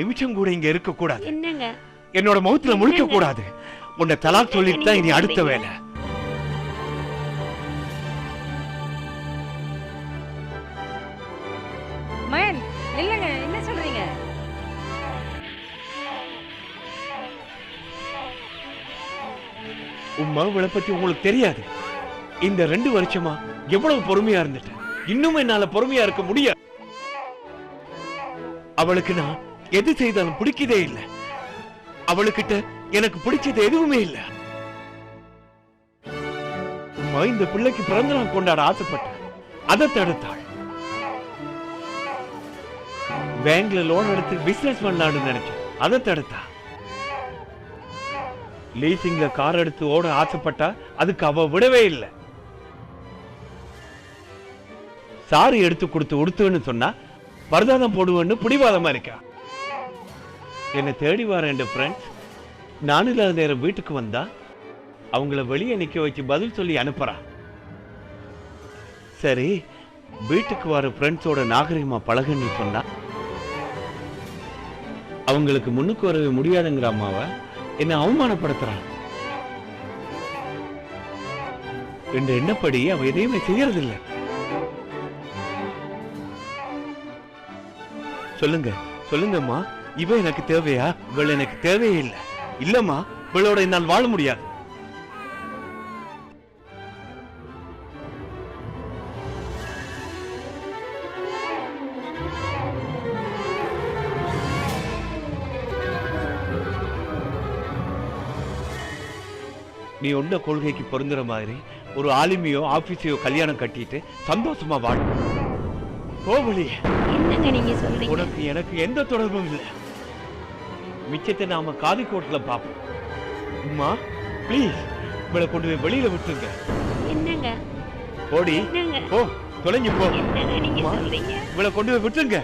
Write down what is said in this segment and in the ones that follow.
நிமிஷம் கூட இங்க இருக்க கூடாது என்னங்க? என்னோட முகத்துல முழிக்க கூடாது உன்னை தலாக் சொல்லிட்டு தான் இனி அடுத்த வேலை. மயன் இல்லைங்க என்ன சொல்றீங்க? உன் மகளை பத்தி உங்களுக்கு தெரியாது. இந்த ரெண்டு வருஷமா எவ்வளவு பொறுமையா இருந்துட்டேன். இன்னும் என்னால பொறுமையா இருக்க முடியாது. அவளுக்கு நான் எது செய்தாலும் பிடிக்கதே இல்ல. அவளுக்கிட்ட எனக்கு பிடிச்சது எதுவுமே இல்ல. இந்த பிள்ளைக்கு பிறந்த நாள் கொண்டாட ஆசைப்பட்டேன் அதை தடுத்தாள். பேங்க்ல லோன் எடுத்து பிசினஸ் பண்ணலாம்னு நினைச்சேன். அதை தடுத்தா லீசிங்ல கார் எடுத்து ஓட ஆசைப்பட்டா அதுக்கு அவ விடவே இல்லை. சாரி எடுத்து கொடுத்து உடுத்துன்னு சொன்னா பரதாதம் போடுவேன்னு பிடிவாதமா இருக்கா? என்னை தேடி வர என் ஃப்ரெண்ட்ஸ் நானும் இல்லாத நேரம் வீட்டுக்கு வந்தா அவங்கள வெளியே நிக்க வச்சு பதில் சொல்லி அனுப்புறா. சரி வீட்டுக்கு வர ஃப்ரெண்ட்ஸோட நாகரிகமா பழகுன்னு சொன்னா அவங்களுக்கு முன்னுக்கு வரவே முடியாதுங்கிற அம்மாவை என்னை அவமானப்படுத்துறான் என்ற எண்ணப்படி அவ எதையுமே செய்யறதில்லை. சொல்லுங்க சொல்லுங்கம்மா. இவ எனக்கு தேவையா? இவள் எனக்கு தேவையே இல்ல இல்லம்மா இவளோட என்னால் வாழ முடியாது. நீ உண்ட கொள்கைக்கு பொருந்துற மாதிரி ஒரு ஆலிமியோ ஆபீஸையோ கல்யாணம் கட்டிட்டு சந்தோஷமா வாழ. கோவலியே என்னங்க நீங்க சொல்றீங்க? உனக்கு எனக்கு எந்த தொடர்பும் இல்லை. மிச்சத்தை நாம காதுகோட்ல பார்ப்போம். அம்மா ப்ளீஸ் இவளை கொண்டு போய் வெளியில விட்டுருங்க. என்னங்க? ஓடி போ தொலைஞ்சு போ. இவளை கொண்டு போய் விட்டுருங்க.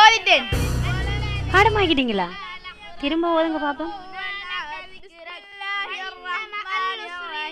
ஓதிட்டேன் திரும்ப ஓதுங்க பாப்போம்.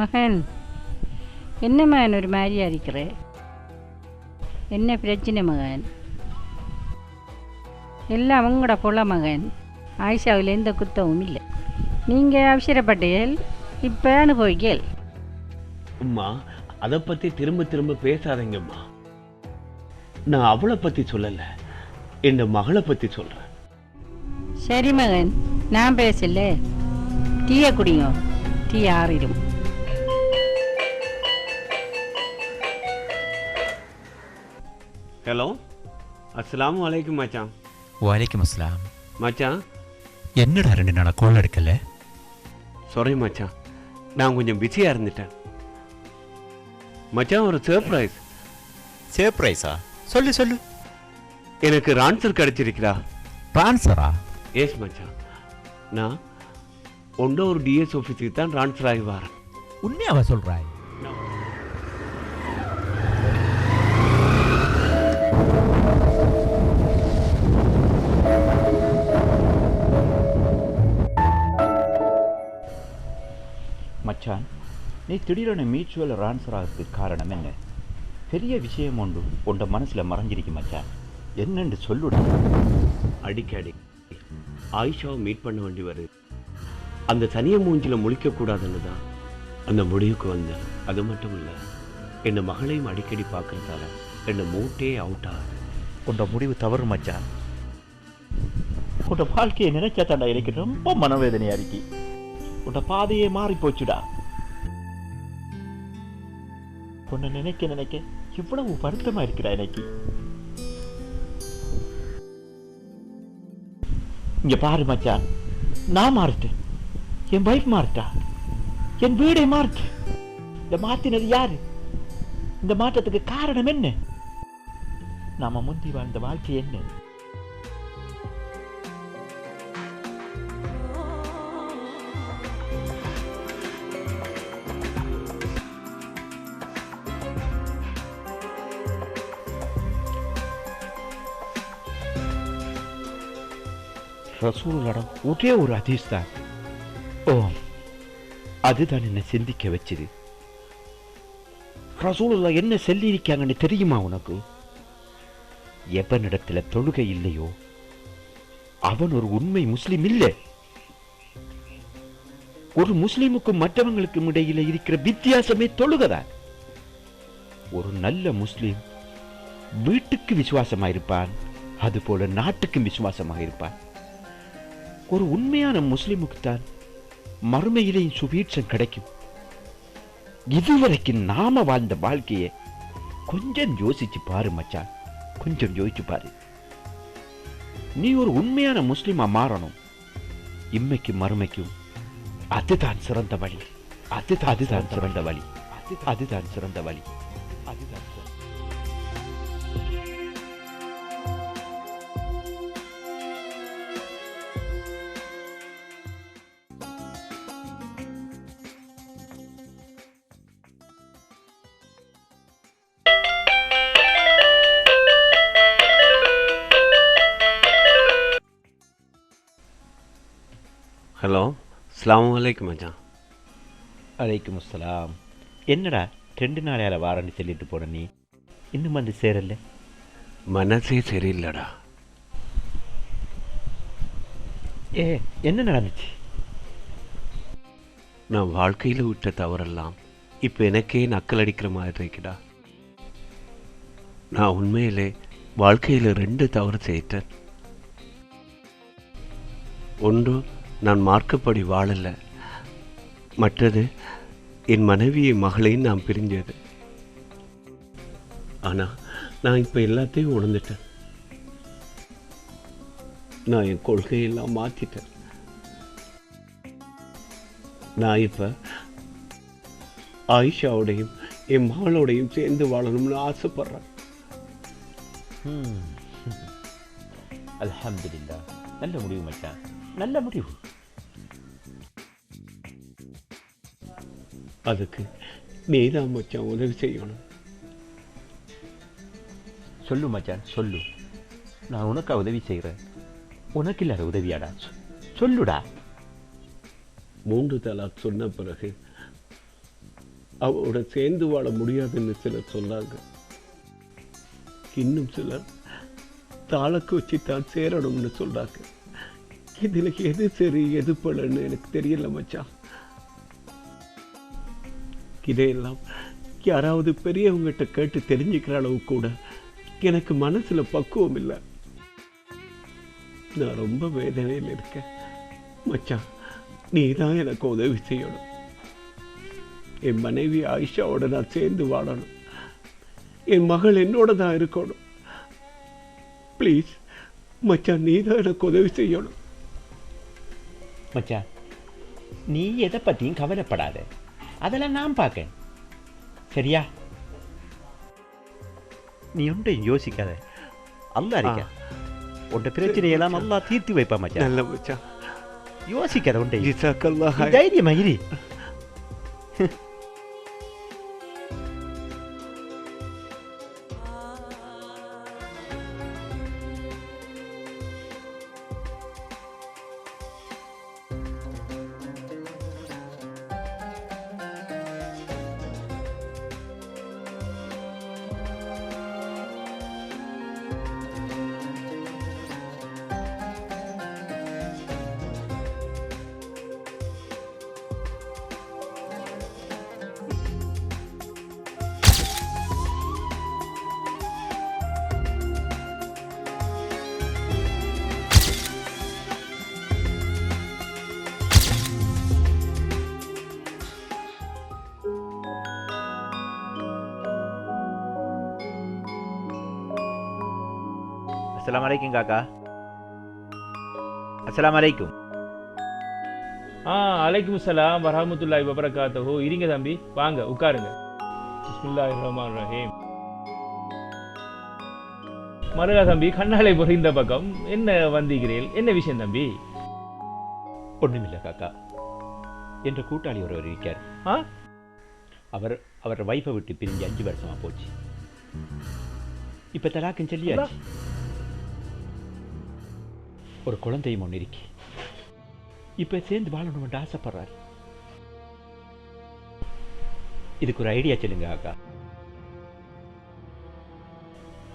மகன். என்ன மகன் ஒரு மாதிரியா இருக்கிற? என்ன பிரச்சனை மகன்? எல்லாம் உங்களோட பொல மகன். ஆயிஷாவில் எந்த குத்தமும் இல்லை. நீங்கள் அவசரப்பட்டீர்கள் இப்போ அனுபவிக்கல். அம்மா அதை பத்தி திரும்ப திரும்ப பேசாதீங்கம்மா. நான் அவளை பத்தி சொல்லல. என் மகளை பத்தி சொல்றேன். சரி மகன் நான் பேசல. டீயை குடிங்க. டீ ஆறிடும். ஹலோ அஸ்ஸலாமு அலைக்கும் மச்சான் வலைக்கம் அஸ்லாம் மச்சான் என்னடா ரெண்டு நாளா கோல் எடுக்கல? சாரி மச்சான் நான் கொஞ்சம் பிஸியாக இருந்துட்டேன். மச்சான் ஒரு சர்ப்ரைஸ் சர்ப்ரைஸா சொல்லு சொல்லு. எனக்கு ஆன்சர் கிடைச்சிருக்கிறா ட்ரான்ஸ்ஃபரா எஸ் மச்சான் நான் ஒன்ற ஒரு டிஎஸ் ஆஃபீஸுக்கு தான் ட்ரான்ஸ்ஃபர் ஆகி வரேன். உண்மையாவா சொல்றாய்? மச்சான் நீ திடீரென மியூச்சுவல் ட்ரான்ஸ்ஃபர் ஆகிறதுக்கு காரணம் என்ன? பெரிய விஷயம் ஒன்று உண்ட மனசுல மறைஞ்சிருக்கு மச்சான் என்னன்னு சொல்லுடா. அடிக்கடி ஆயிஷாவை மீட் பண்ண வேண்டி வருது. அந்த சனிய மூஞ்சில முழிக்கக்கூடாதுன்னு தான் அந்த முடிவுக்கு வந்தேன். அது மட்டும் இல்லை என் மகளையும் அடிக்கடி பார்க்கறதால என் மூட்டே அவுட் ஆகுது. உண்ட முடிவு தவறு மச்சான் உண்ட வாழ்க்கையை நினைச்சா தாண்டா எனக்கு ரொம்ப மனவேதனையா இருக்கு. உன்னோட பாதையே மாறி போச்சுடா. உன்னை நினைக்க நினைக்க இவ்வளவு வருத்தமா இருக்கிறா எனக்கு இங்க பாரு மச்சான் நான் மாறிட்டேன் என் வைஃப் மாறிட்டா. என் வீடே மாறிட்டு இந்த மாத்தினது யாரு? இந்த மாற்றத்துக்கு காரணம் என்ன? நாம முந்தி வாழ்ந்த வாழ்க்கை என்ன? ரசூலோட ஒரே ஒரு அதீஸ் தான் ஓ அதுதான் என்னை சிந்திக்க வச்சுது ரசூலுல்லா என்ன சொல்லியிருக்காங்கன்னு தெரியுமா உனக்கு எவனிடத்துல தொழுகை இல்லையோ அவன் ஒரு உண்மை முஸ்லிம் இல்லை ஒரு முஸ்லிமுக்கும் மற்றவங்களுக்கும் இடையில இருக்கிற வித்தியாசமே தொழுகதான் ஒரு நல்ல முஸ்லிம் வீட்டுக்கு விசுவாசமாயிருப்பான் அதுபோல நாட்டுக்கும் விசுவாசமா இருப்பான் ஒரு உண்மையான முஸ்லிமுக்கு தான் மறுமையிலேயும் சுபீட்சம் கிடைக்கும். இதுவரைக்கும் நாம வாழ்ந்த வாழ்க்கையை கொஞ்சம் யோசிச்சு பாரு மச்சான். கொஞ்சம் யோசிச்சு பாரு. நீ ஒரு உண்மையான முஸ்லிமா மாறணும். இம்மைக்கும் மறுமைக்கும் அதுதான் சிறந்த வழி. அதுதான் அதுதான் சிறந்த வழி. அது அதுதான் சிறந்த வழி. அஸ்ஸலாமு அலைக்கும் மச்சான். அலைக்கும் அஸ்ஸலாம் என்னடா ரெண்டு நாளையால வாரண்டி சொல்லிட்டு போன நீ? இன்னும் வந்து சேரல? மனசே சரியில்லடா. ஏ என்ன நடந்துச்சு? நான் வாழ்க்கையில் விட்ட தவறெல்லாம் இப்போ எனக்கே நக்கல் அடிக்கிற மாதிரி இருக்குடா. நான் உண்மையிலே வாழ்க்கையில் ரெண்டு தவறு செய்தேன் ஒன்று நான் மார்க்கப்படி வாழலை. மற்றது என் மனைவியை மகளையும் நான் பிரிஞ்சது ஆனால் நான் இப்போ எல்லாத்தையும் உணர்ந்துட்டேன். நான் என் கொள்கையெல்லாம் மாற்றிட்டேன் நான் இப்போ ஆயிஷாவோடையும் என் மகளோடையும் சேர்ந்து வாழணும்னு ஆசைப்படுறேன். அலமதுல்லா நல்ல முடிவு மச்சான். நல்ல முடிவு. அதுக்கு நீதான் மச்சான் உதவி செய்யணும். சொல்லு மச்சான் சொல்லு. நான் உனக்கா உதவி செய்கிறேன் உனக்கு இல்லாத உதவியாடா? சொல்லுடா. மூன்று தலாக் சொன்ன பிறகு அவளோட சேர்ந்து வாழ முடியாதுன்னு சிலர் சொன்னாங்க. இன்னும் சிலர் தாளக்கு வச்சு தான் சேரணும்னு சொல்றாங்க. இதுல எது சரி எது பலன்னு எனக்கு தெரியல மச்சான். இதையெல்லாம் யாராவது பெரியவங்ககிட்ட கேட்டு தெரிஞ்சுக்கிற அளவு கூட எனக்கு மனசுல பக்குவம் இல்லை. நான் ரொம்ப வேதனையில் இருக்கேன். மச்சான் நீ தான் எனக்கு உதவி செய்யணும். என் மனைவி ஆயிஷாவோட நான் சேர்ந்து வாழணும். என் மகள் என்னோட தான் இருக்கணும். ப்ளீஸ் மச்சான் நீ தான் எனக்கு உதவி செய்யணும். மச்சான் நீ எதை பற்றியும் கவலைப்படாத. அதெல்லாம் நான் பார்க்கேன். சரியா? நீ ஒன்றையும் யோசிக்காத. அல்லா இருக்க உன்ட பிரச்சனையெல்லாம் நல்லா தீர்த்து வைப்பா மச்சான். நல்ல மச்சான். யோசிக்காத ஜிசாக்கல்லா தைரியமா இரு. அஸ்ஸலாமு அலைக்கும் காக்கா அஸ்ஸலாமு அலைக்கும் ஆ அலைக்கும் சலாம் வரஹமத்துல்லாஹி வபரகாத்துஹு. இருங்க தம்பி வாங்க உட்காருங்க. பிஸ்மில்லாஹிர் ரஹ்மான் ரஹீம் மருகா தம்பி கண்ணாலை பொறிந்த பக்கம் என்ன வந்திக்கிறீள் என்ன விஷயம் தம்பி? ஒண்ணுமில்ல காக்கா. என்ற கூட்டாளி ஒருவர் இருக்கார் ஆ? அவர் அவர் வைஃபை விட்டு பிரிஞ்சு அஞ்சு வருஷமா போச்சு. இப்ப தலாக்குன்னு சொல்லியாச்சு. ஒரு குழந்தையும் ஒன்று இருக்கு. இப்ப சேர்ந்து வாழணும்னு ஆசைப்படுறாரு. இதுக்கு ஒரு ஐடியா சொல்லுங்க அக்கா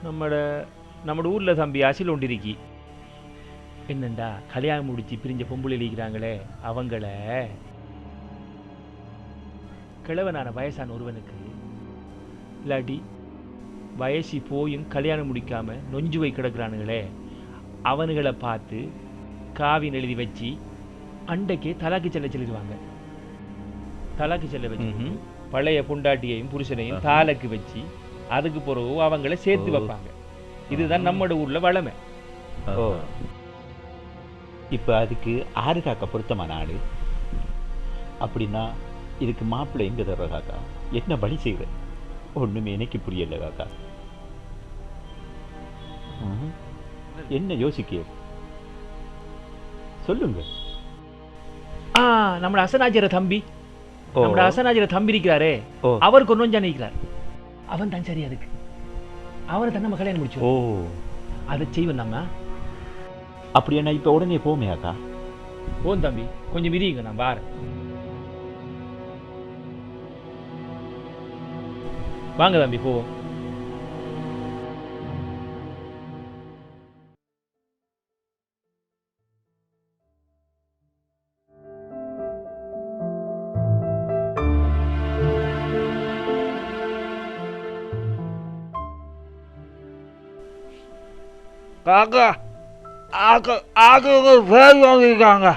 நம்மட நம்மட ஊர்ல தம்பி அசில் ஒன்று இருக்கி. என்னண்டா கல்யாணம் முடிச்சு பிரிஞ்ச பொம்பளை இருக்கிறாங்களே அவங்கள? கிழவனான வயசான ஒருவனுக்கு இல்லாட்டி வயசு போயும் கல்யாணம் முடிக்காம நொஞ்சு போய் கிடக்குறானுங்களே? அவனுங்களை பார்த்து காவின் எழுதி வச்சு அண்டைக்கே தலாக்கு செல்ல சொல்லிடுவாங்க. தலாக்கு செல்ல வச்சு. பழைய பொண்டாட்டியையும் புருஷனையும். தாலக்கு வச்சு அதுக்கு பிறகு அவங்கள சேர்த்து. வைப்பாங்க. இதுதான் நம்மட ஊர்ல வளமை. இப்ப அதுக்கு ஆறு காக்கா பொருத்தமான ஆளு. அப்படின்னா இதுக்கு மாப்பிள்ளை எங்க தர்ற காக்கா? என்ன பலி செய்கிற ஒண்ணுமே எனக்கு புரியல காக்கா. என்ன யோசிக்க? சொல்லுங்க. ஆ நம்மட அசனாஜர தம்பி. ஓ. நம்மட அசனாஜர தம்பி இருக்கிறாரே. ஓ. அவருக்கு ஒரு நொஞ்சா நிற்கிறார் அவன் தான் சரி அதுக்கு. அவரை தான் நம்ம கல்யாணம் ஓ. முடிச்சோம் அதை செய்வோம் நம்ம. அப்படியா நான் இப்ப உடனே போமே அக்கா? போன் தம்பி. கொஞ்சம் மிரியுங்க நான் பாரு வாங்க தம்பி போவோம். காக்கா ஆக்கு ஆக்கு பேர் வாங்கியிருக்காங்க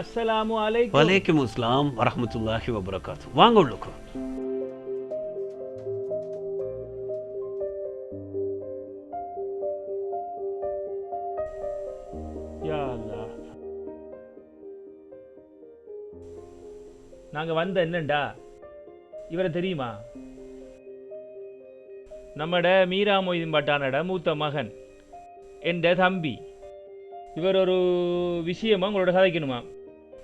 அஸ்ஸலாமு அலைக்கும் வலைக்கும் அஸ்லாம் வரஹமத்துல்லாஹி வபரகாத்து வாங்க உள்ளுக்கு யா நாங்க வந்த என்னண்டா? இவரை தெரியுமா? நம்மட மீரா மொய்தீன் பட்டானட மூத்த மகன் என்ற தம்பி. இவர் ஒரு விஷயமா உங்களோட கதைக்கணுமா?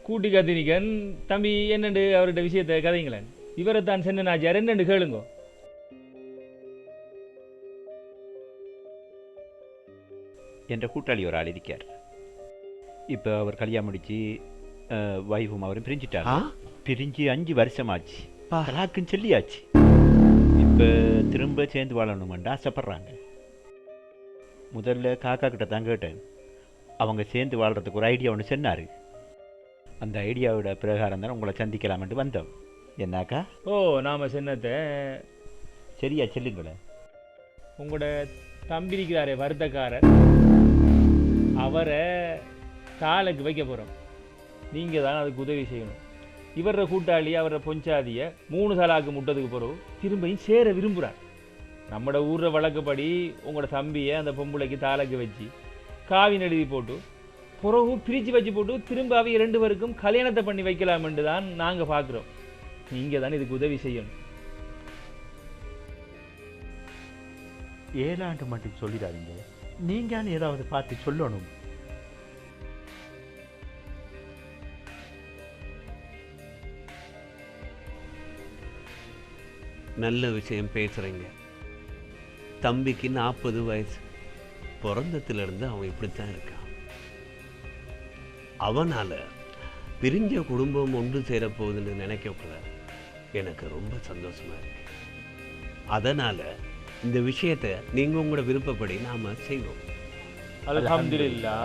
கூட்டி கத்தினிக்கன் தம்பி என்னண்டு அவர்கிட்ட விஷயத்தை கதைங்களேன்? இவரை தான் சென்ன நாச்சியார் என்னண்டு கேளுங்க? என்ற கூட்டாளி ஒரு ஆள் இருக்கார் இப்போ அவர் கல்யாணம் முடிச்சு வைஃபும் அவரும் பிரிஞ்சிட்டாங்க. பிரிஞ்சு அஞ்சு வருஷமாச்சு. பா. தலாக்குன்னு சொல்லியாச்சு. இப்போ திரும்ப சேர்ந்து வாழணுமென்று ஆசைப்படுறாங்க. முதல்ல காக்கா கிட்ட தான் கேட்டேன். அவங்க சேர்ந்து வாழ்கிறதுக்கு ஒரு ஐடியா ஒன்று சொன்னார். அந்த ஐடியாவோட பிரகாரம் தான் உங்களை சந்திக்கலாம்னு வந்தோம். என்னாக்கா? ஓ நாம் சின்னத்தை சரியா சொல்லுங்களேன் உங்களோட தம்பி இருக்கிறாரே வருத்தக்காரர். அவரை காலுக்கு வைக்க போகிறோம் நீங்கள் தான் அதுக்கு உதவி செய்யணும். இவர கூட்டாளி அவர பொஞ்சாதியை மூணு சாலாக்கு முட்டதுக்கு பிறகு திரும்பியும் சேர விரும்புகிறார் நம்மட ஊரில் வழக்கப்படி உங்களோட தம்பியை அந்த பொம்பளைக்கு தாளக்கு வச்சு காவி எழுதி போட்டு பிறகு பிரித்து வச்சு போட்டு திரும்ப அவைய ரெண்டு பேருக்கும் கல்யாணத்தை பண்ணி வைக்கலாமென்று தான் நாங்கள் பார்க்குறோம் நீங்கள் தான் இதுக்கு உதவி செய்யணும். ஏழாண்டு மட்டும் சொல்லிடாதீங்க. நீங்கள் ஏதாவது பார்த்து சொல்லணும். நல்ல விஷயம் பேசுகிறீங்க தம்பிக்கு நாற்பது வயசு. பிறந்ததுலேருந்து அவன் இப்படித்தான் இருக்கான். அவனால பிரிஞ்ச குடும்பம் ஒன்று சேரப்போகுதுன்னு நினைக்கக்கூடாது எனக்கு ரொம்ப சந்தோஷமா இருக்கு. அதனால இந்த விஷயத்தை நீங்க உங்களோட விருப்பப்படி நாம செய்வோம். அலமதுல்லா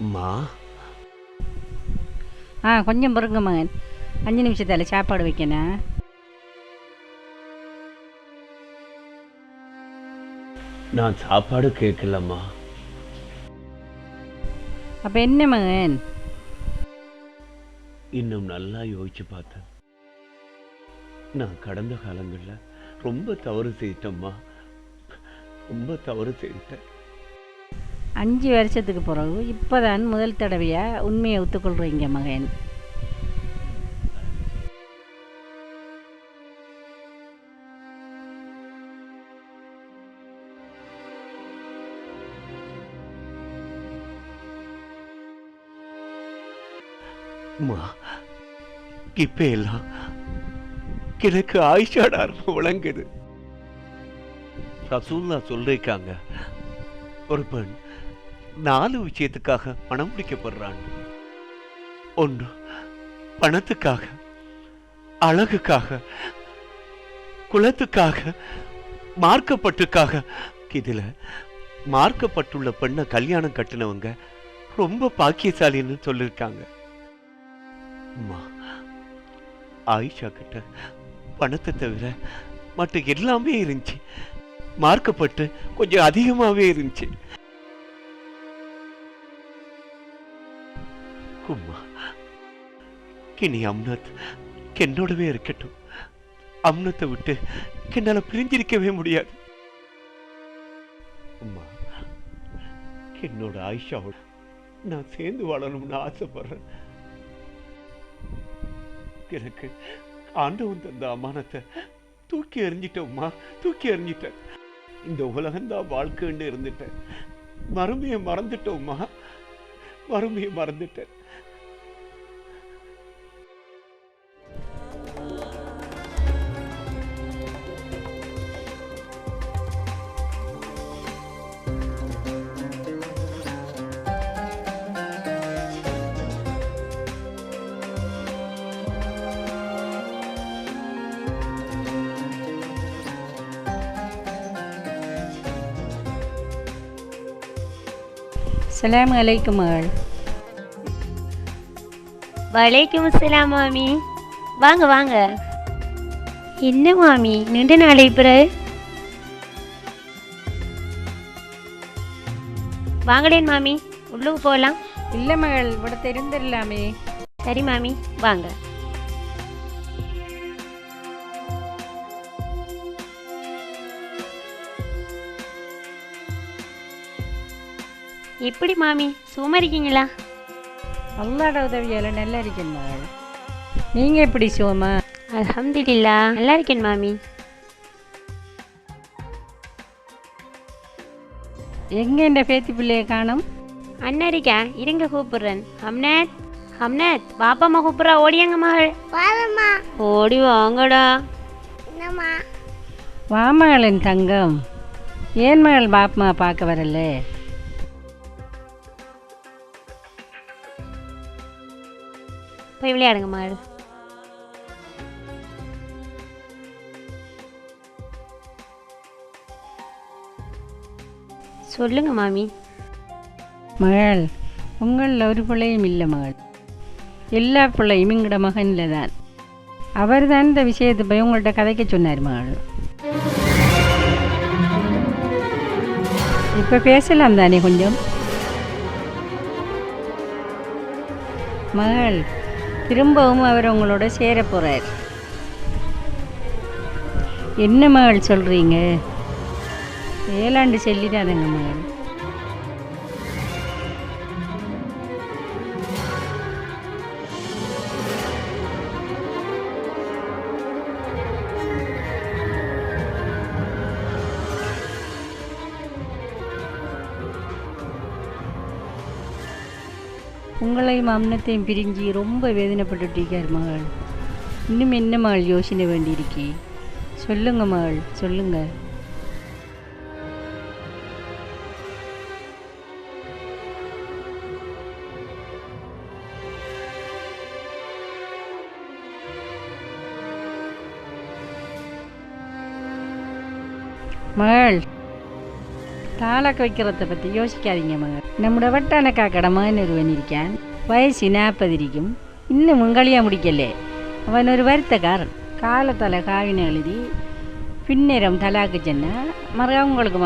அம்மா ஆ கொஞ்சம் பொறுங்க மகன். அஞ்சு நிமிஷத்தில் சாப்பாடு வைக்கணும் நான் சாப்பாடு கேட்கலம்மா. அப்போ என்ன மகன்? இன்னும் நல்லா யோசிச்சு பார்த்தேன். நான் கடந்த காலங்களில் ரொம்ப தவறு செய்துட்டேம்மா. ரொம்ப தவறு செய்துட்டேன். அஞ்சு வருஷத்துக்கு பிறகு இப்போதான் முதல் தடவையாக உண்மையை ஒத்துக்கொள்கிறீங்க மகன். அம்மா இப்ப எல்லாம் எனக்கு ஆயிஷாடா விளங்குது ரசூல்லா சொல்லிருக்காங்க. ஒரு பெண் நாலு விஷயத்துக்காக பணம் பிடிக்கப்படுறாங்க ஒன்று பணத்துக்காக அழகுக்காக குலத்துக்காக மார்க்கப்பட்டுக்காக. இதுல மார்க்கப்பட்டுள்ள பெண்ணை கல்யாணம் கட்டினவங்க ரொம்ப பாக்கியசாலின்னு சொல்லியிருக்காங்க. ஆயிஷா கிட்ட பணத்தை தவிர மற்ற எல்லாமே இருந்துச்சு. மார்க்கப்பட்டு கொஞ்சம் அதிகமாவே இருந்துச்சு. உம்மா இனி அம்னத் என்னோடவே இருக்கட்டும். அம்னத்தை விட்டு என்னால பிரிஞ்சிருக்கவே முடியாது. அம்மா என்னோட ஆயிஷாவோட நான் சேர்ந்து வாழணும்னு ஆசைப்படுறேன். எனக்கு ஆண்டவன் தந்த அமானத்தை தூக்கி எறிஞ்சிட்டோம்மா தூக்கி எறிஞ்சிட்டேன். இந்த உலகம்தான் வாழ்க்கைன்னு இருந்துட்டேன். மறுமையை மறந்துட்டோம்மா வறுமையை மறந்துட்டேன். அஸ்லாம் அலைக்கும் அவள் வலைக்கும் அஸ்லாம் மாமி. வாங்க வாங்க. என்ன மாமி நீண்ட நாளை பிறகு? வாங்களேன் மாமி உள்ளுக்கு போகலாம். இல்லை மகள் இவ்வளோ தெரிந்துடலாமே சரி மாமி வாங்க. எப்படி மாமி சும்மா இருக்கீங்களா அல்லாட உதவியால் நல்லா இருக்கேன் மகள் நீங்கள் எப்படி சுகமா அல்ஹம்துலில்லா நல்லா இருக்கேன் மாமி. எங்கே இந்த பேத்தி பிள்ளையை காணும்? அண்ணரிக்கா இருங்க கூப்பிடுறேன். ஹம்னத் ஹம்னத் பாப்பா அம்மா கூப்பிட்றா ஓடியாங்க மகள். வரமா ஓடி வாங்கடா. என்னம்மா? வா மகளின் தங்கம். ஏன் மகள் பாப்பமா பார்க்க வரல? போய் விளையாடுங்க மகள் சொல்லுங்க மாமி. மகள் உங்களில் ஒரு பிள்ளையும் இல்லை மகள். எல்லா பிள்ளையும் எங்களோட மகனில் தான் அவர் தான் இந்த விஷயத்தை போய் உங்கள்கிட்ட கதைக்க சொன்னார் மகள். இப்போ பேசலாம் தானே கொஞ்சம்? மகள் திரும்பவும் அவர் உங்களோட சேர போகிறார் என்ன மகள் சொல்கிறீங்க ஏழாண்டு சொல்லிடாதங்க மகள். உங்களையும் அம்னத்தையும் பிரிஞ்சு ரொம்ப வேதனைப்பட்டுட்டிருக்கார் மகள்? இன்னும் என்ன மகள் யோசனை வேண்டியிருக்கி? சொல்லுங்க மகள் சொல்லுங்கள் தாளாக்க வைக்கிறத பற்றி யோசிக்காதீங்க மகள் நம்முடைய வட்டான காக்கடை மகன் ஒருவன் இருக்கான். வயசு நாற்பது இருக்கும். இன்னும் முங்கலியாக முடிக்கலே. அவன் ஒரு வருத்தக்காரன். காலத்தில் காவினை எழுதி பின்னேரம் தலாக்கு சொன்னா மறு உங்களுக்கு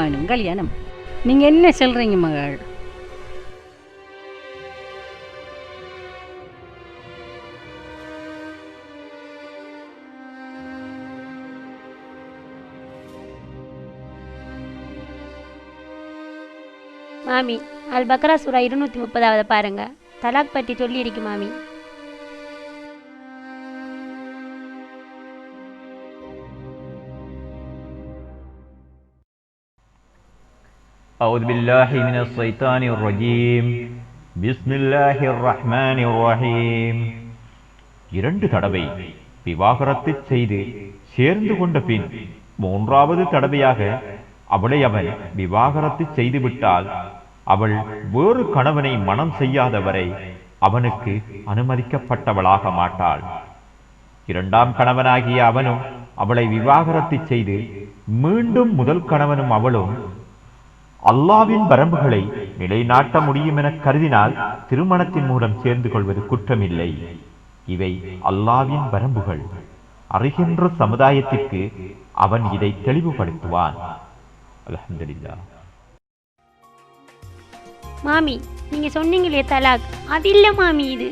மாமி அல் பக்ரா சூரா இருநூத்தி முப்பதாவது பாருங்க தலாக் பற்றி சொல்லி இருக்கு மாமி أعوذ بالله من الشيطان الرجيم بسم الله الرحمن الرحيم இரண்டு தடவை விவாகரத்து செய்து சேர்ந்து கொண்ட பின் மூன்றாவது தடவையாக அவளை அவன் விவாகரத்து செய்துவிட்டால் அவள் வேறு கணவனை மனம் செய்யாதவரை அவனுக்கு அனுமதிக்கப்பட்டவளாக மாட்டாள். இரண்டாம் கணவனாகிய அவனும் அவளை விவாகரத்து செய்து மீண்டும் முதல் கணவனும் அவளும் அல்லாவின் வரம்புகளை நிலைநாட்ட முடியும் என கருதினால் திருமணத்தின் மூலம் சேர்ந்து கொள்வது குற்றமில்லை. இவை அல்லாவின் வரம்புகள். அறிகின்ற சமுதாயத்திற்கு அவன் இதை தெளிவுபடுத்துவான். அலமதுல்லா மாமி நீங்க சொன்னீங்களே தலாக். அது இல்ல மாமி இது.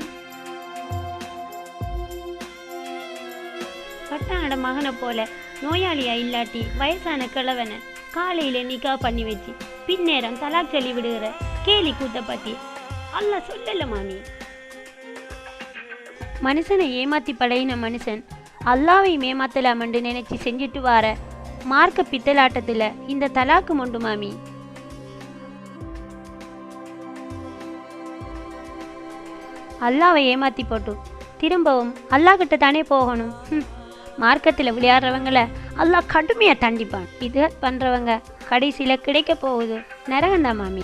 பட்டானோட மகனை போல நோயாளியா இல்லாட்டி வயசான கிழவனை காலையில நிக்கா பண்ணி வச்சு பின்னேரம் தலாக் சொல்லி விடுகிற கேலி கூத்த பத்தி. அல்ல சொல்லல மாமி. மனுஷனை ஏமாத்தி பழையின மனுஷன் அல்லாவையும் ஏமாத்தலாமென்று நினைச்சு செஞ்சுட்டு வார மார்க்க பித்தலாட்டத்தில் இந்த தலாக்கு உண்டு மாமி. அல்லாவை ஏமாத்தி போட்டு. திரும்பவும் அல்லாஹ் கிட்ட தானே போகணும். மார்க்கத்தில் விளையாடுறவங்கள அல்லாஹ் கடுமையாக தண்டிப்பான். இது பண்ணுறவங்க கடைசியில் கிடைக்க போகுது. நரகந்தா மாமி.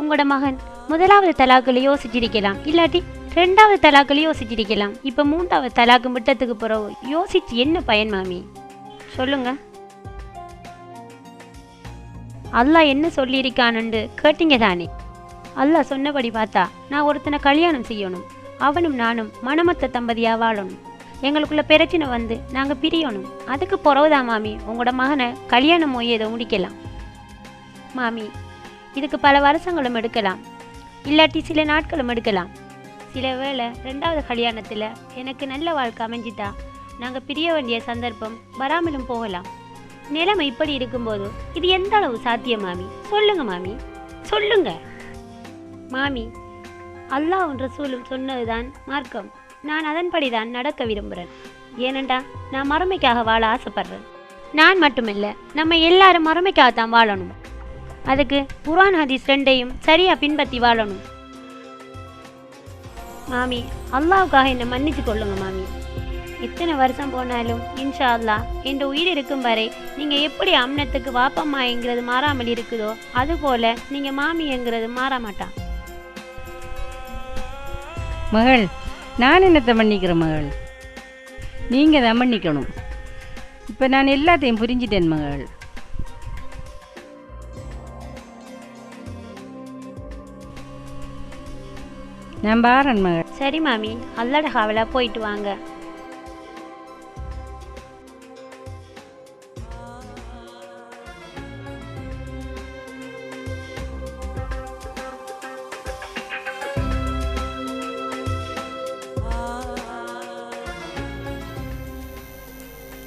உங்களோட மகன் முதலாவது தலாக்கில் யோசிச்சிருக்கலாம். இல்லாட்டி ரெண்டாவது தலாக்கில் யோசிச்சிருக்கலாம். இப்போ மூன்றாவது தலாக்கு விட்டத்துக்கு பிறகு யோசிச்சு என்ன பயன் மாமி? சொல்லுங்க. அல்லாஹ் என்ன சொல்லியிருக்கானுண்டு கேட்டீங்க தானே. அல்லாஹ் சொன்னபடி பார்த்தா நான் ஒருத்தனை கல்யாணம் செய்யணும். அவனும் நானும் மனமத்த தம்பதியாக வாழணும். எங்களுக்குள்ள பிரச்சனை வந்து நாங்கள் பிரியணும். அதுக்கு பிறவுதா மாமி. உங்களோட மகனை கல்யாணம் ஏதோ முடிக்கலாம். மாமி இதுக்கு பல வருஷங்களும் எடுக்கலாம். இல்லாட்டி சில நாட்களும் எடுக்கலாம். சில வேளை ரெண்டாவது கல்யாணத்தில் எனக்கு நல்ல வாழ்க்கை அமைஞ்சிட்டா நாங்கள் பிரிய வேண்டிய சந்தர்ப்பம் வராமலும் போகலாம். நிலைமை இப்படி இருக்கும்போது இது எந்த அளவு சாத்தியம் மாமி? சொல்லுங்க மாமி. சொல்லுங்கள் மாமி அல்லாஹ்வும் ரசூலும் சொன்னதுதான் மார்க்கம். நான் அதன்படி தான் நடக்க விரும்புகிறேன் ஏனண்டா நான் மறுமைக்காக வாழ ஆசைப்படுறேன். நான் மட்டுமில்லை நம்ம எல்லாரும் மறுமைக்காக தான் வாழணும். அதுக்கு குரான் ஹதீஸ் ரெண்டையும் சரியாக பின்பற்றி வாழணும். மாமி அல்லாவுக்காக என்னை மன்னிச்சு கொள்ளுங்க மாமி. எத்தனை வருஷம் போனாலும் இன்ஷா அல்லாஹ் என்ற உயிர் இருக்கும் வரை நீங்கள் எப்படி அம்னத்துக்கு வாப்பம்மாங்கிறது மாறாமல் இருக்குதோ அதுபோல் நீங்கள் மாமிங்கிறது மாற மாட்டான் மகள் நான் என்னத்தை மன்னிக்கிறேன் மகள்? நீங்கள் தான் மன்னிக்கணும். இப்போ நான் எல்லாத்தையும் புரிஞ்சிட்டேன் மகள். நான் பாரன் மகள். சரி மாமி அல்லட காவலாக போயிட்டு வாங்க.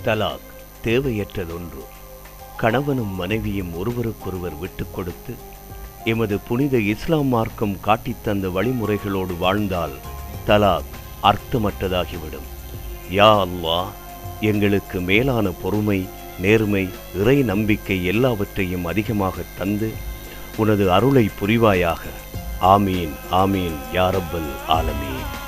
தலாக் தேவையற்றதொன்று. கணவனும் மனைவியும் ஒருவருக்கொருவர் விட்டுக் கொடுத்து எமது புனித இஸ்லாம் மார்க்கம் காட்டித் தந்த வழிமுறைகளோடு வாழ்ந்தால் தலாக் அர்த்தமற்றதாகிவிடும். யா அல்லா எங்களுக்கு மேலான பொறுமை நேர்மை இறை நம்பிக்கை எல்லாவற்றையும் அதிகமாக தந்து உனது அருளை புரிவாயாக. ஆமீன் ஆமீன் யாரப்பல் ஆலமீன்.